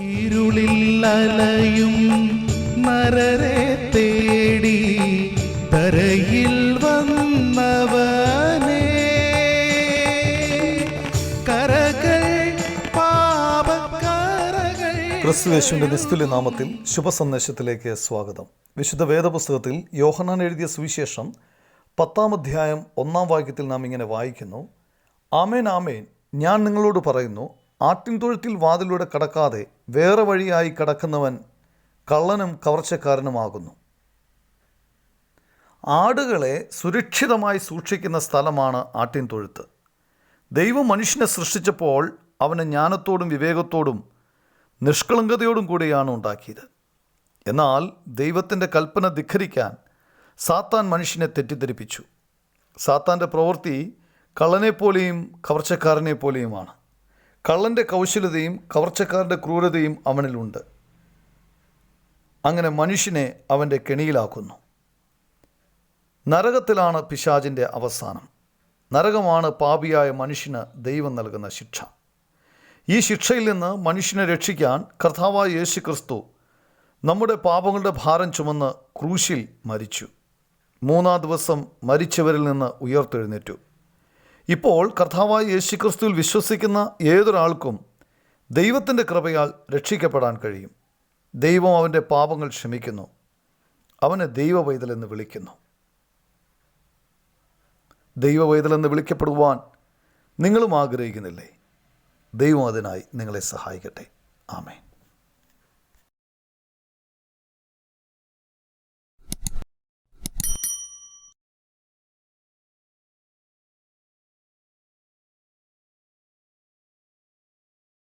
ഇരുളിൽ അലയും നരരെ തേടി തരയിൽ വന്നവനേ. കരകൾ പാപകാരകൾ ക്രിസ്തുവേശുവിന്റെ നിസ്തുല്യ നാമത്തിൽ ശുഭസന്ദേശത്തിലേക്ക് സ്വാഗതം. വിശുദ്ധ വേദപുസ്തകത്തിൽ യോഹനാൻ എഴുതിയ സുവിശേഷം പത്താം അധ്യായം ഒന്നാം വാക്യത്തിൽ നാം ഇങ്ങനെ വായിക്കുന്നു. ആമേൻ ആമേൻ. ഞാൻ നിങ്ങളോട് പറയുന്നു ആട്ടിൻ തൊഴുത്തിൽ വാതിലൂടെ കടക്കാതെ വേറെ വഴിയായി കടക്കുന്നവൻ കള്ളനും കവർച്ചക്കാരനുമാകുന്നു. ആടുകളെ സുരക്ഷിതമായി സൂക്ഷിക്കുന്ന സ്ഥലമാണ് ആട്ടിൻതൊഴുത്ത്. ദൈവം മനുഷ്യനെ സൃഷ്ടിച്ചപ്പോൾ അവനെ ജ്ഞാനത്തോടും വിവേകത്തോടും നിഷ്കളങ്കതയോടും കൂടിയാണ് ഉണ്ടാക്കിയത്. എന്നാൽ ദൈവത്തിന്റെ കൽപ്പന ധിഖരിക്കാൻ സാത്താൻ മനുഷ്യനെ തെറ്റിദ്ധരിപ്പിച്ചു. സാത്താന്റെ പ്രവൃത്തി കള്ളനെപ്പോലെയും കവർച്ചക്കാരനെ പോലെയുമാണ് കള്ളന്റെ കൗശലതയും കവർച്ചക്കാരന്റെ ക്രൂരതയും അവനിലുണ്ട്. അങ്ങനെ മനുഷ്യനെ അവന്റെ കെണിയിലാക്കുന്നു. നരകത്തിലാണ് പിശാചിന്റെ അവസാനം. നരകമാണ് പാപിയായ മനുഷ്യന് ദൈവം നൽകുന്ന ശിക്ഷ. ഈ ശിക്ഷയിൽ നിന്ന് മനുഷ്യനെ രക്ഷിക്കാൻ കർത്താവായ യേശു ക്രിസ്തു നമ്മുടെ പാപങ്ങളുടെ ഭാരം ചുമന്ന് ക്രൂശിൽ മരിച്ചു. മൂന്നാം ദിവസം മരിച്ചവരിൽ നിന്ന് ഉയർത്തെഴുന്നേറ്റു. ഇപ്പോൾ കർത്താവായ യേശു ക്രിസ്തുവിൽ വിശ്വസിക്കുന്ന ഏതൊരാൾക്കും ദൈവത്തിന്റെ കൃപയാൽ രക്ഷിക്കപ്പെടാൻ കഴിയും. ദൈവം അവന്റെ പാപങ്ങൾ ക്ഷമിക്കുന്നു. അവനെ ദൈവ പൈതലെന്ന് വിളിക്കുന്നു. ദൈവ പൈതലെന്ന് വിളിക്കപ്പെടുവാൻ നിങ്ങളും ആഗ്രഹിക്കുന്നില്ലേ? ദൈവം അതിനായി നിങ്ങളെ സഹായിക്കട്ടെ. ആമേൻ.